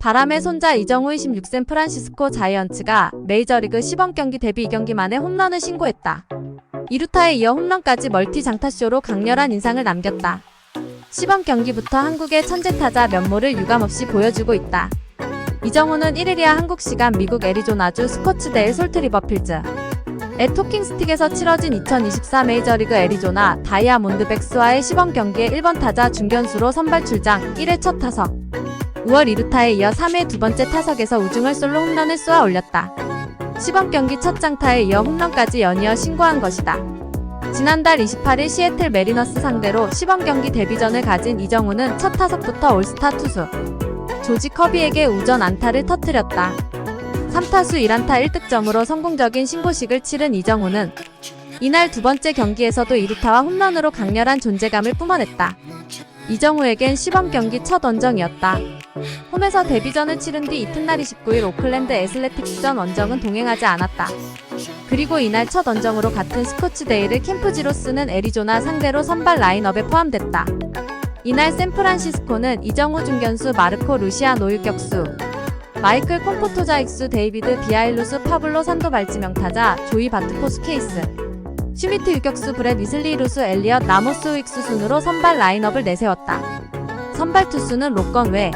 바람의 손자 이정우의 16세 프란시스코 자이언츠가 메이저리그 시범 경기 데뷔 2경기 만에 홈런을 신고했다. 2루타에 이어 홈런까지 멀티 장타쇼로 강렬한 인상을 남겼다. 시범 경기부터 한국의 천재 타자 면모를 유감없이 보여주고 있다. 이정우는 1일이야 한국 시간 미국 애리조나주 스코츠데일 솔트리버필즈 의 토킹스틱에서 치러진 2024 메이저리그 애리조나 다이아몬드백스와의 시범 경기에 1번 타자 중견수로 선발 출장 1회 첫 타석 5월 2루타에 이어 3회 두 번째 타석에서 우중을 솔로 홈런을 쏘아 올렸다. 시범 경기 첫 장타에 이어 홈런까지 연이어 신고한 것이다. 지난달 28일 시애틀 메리너스 상대로 시범 경기 데뷔전을 가진 이정우는 첫 타석부터 올스타 투수 조지 커비에게 우전 안타를 터뜨렸다. 3타수 1안타 1득점으로 성공적인 신고식을 치른 이정우는 이날 두 번째 경기에서도 2루타와 홈런으로 강렬한 존재감을 뿜어냈다. 이정우에겐 시범 경기 첫 원정이었다. 홈에서 데뷔전을 치른 뒤 이튿날 29일 오클랜드 애슬레틱스전 원정은 동행하지 않았다. 그리고 이날 첫 원정으로 같은 스코츠데이를 캠프지로 쓰는 애리조나 상대로 선발 라인업에 포함됐다. 이날 샌프란시스코는 이정우 중견수 마르코 루시아노 유격수, 마이클 콤포토자 익수 데이비드 비아일루스 파블로 산도 발지명 타자 조이 바트포스 케이스, 슈미트 유격수 브렛 위슬리 루스 엘리엇 나모스 익수 순으로 선발 라인업을 내세웠다. 선발 투수는 로건 외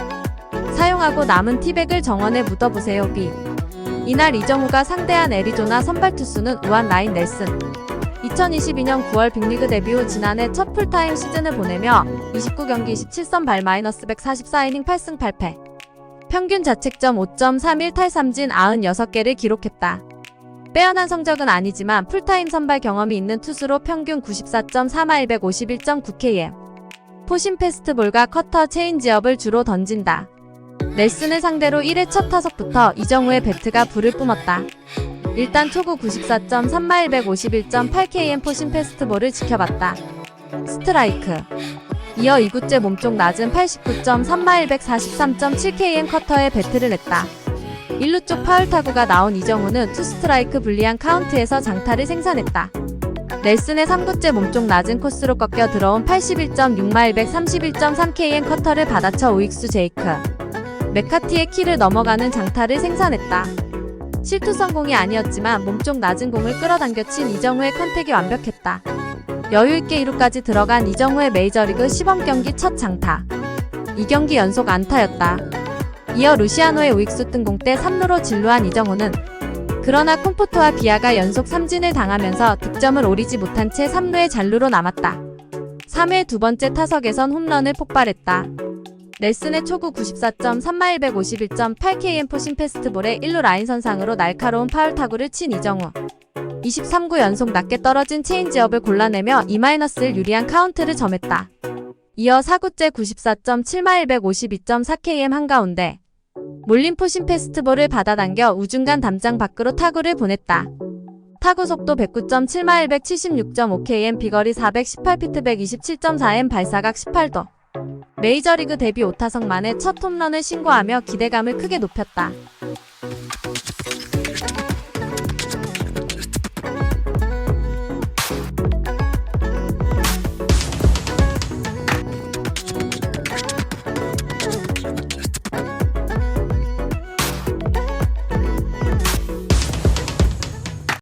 사용하고 남은 티백을 정원에 묻어보세요 B. 이날 이정우가 상대한 애리조나 선발 투수는 우한 라인 넬슨. 2022년 9월 빅리그 데뷔 후 지난해 첫 풀타임 시즌을 보내며 29경기 27선 발 마이너스 144이닝 8승 8패. 평균 자책점 5.31 탈삼진 96개를 기록했다. 빼어난 성적은 아니지만 풀타임 선발 경험이 있는 투수로 평균 94.3마 151.9km. 포신 패스트볼과 커터 체인지업을 주로 던진다. 넬슨을 상대로 1회 첫 타석부터 이정우의 배트가 불을 뿜었다. 일단 초구 94.3마 151.8km 포신 패스트볼을 지켜봤다. 스트라이크. 이어 2구째 몸쪽 낮은 89.3마 143.7km 커터에 배트를 냈다. 1루 쪽 파울 타구가 나온 이정우는 투 스트라이크 불리한 카운트에서 장타를 생산했다. 넬슨의 3구째 몸쪽 낮은 코스로 꺾여 들어온 81.6마 131.3km 커터를 받아쳐 우익수 제이크. 메카티의 키를 넘어가는 장타를 생산했다. 실투 성 공이 아니었지만 몸쪽 낮은 공을 끌어당겨 친 이정우의 컨택이 완벽했다. 여유있게 2루까지 들어간 이정우의 메이저리그 시범 경기 첫 장타. 2경기 연속 안타였다. 이어 루시아노의 우익수 뜬공 때 3루로 진루한 이정우는 그러나 콤포토와 비아가 연속 삼진을 당하면서 득점을 오리지 못한 채 3루의 잔루로 남았다. 3회 두 번째 타석에선 홈런을 폭발했다. 넬슨의 초구 94.3마 151.8km 포신 패스트볼에 1루 라인 선상으로 날카로운 파울 타구를 친 이정우. 23구 연속 낮게 떨어진 체인지업을 골라내며 2마이너스를 유리한 카운트를 점했다. 이어 4구째 94.7마 152.4km 한가운데 몰린 포신 패스트볼을 받아당겨 우중간 담장 밖으로 타구를 보냈다. 타구 속도 109.7마 176.5km 비거리 418피트 127.4m 발사각 18도. 메이저리그 데뷔 5타석 만에 첫 홈런을 신고하며 기대감을 크게 높였다.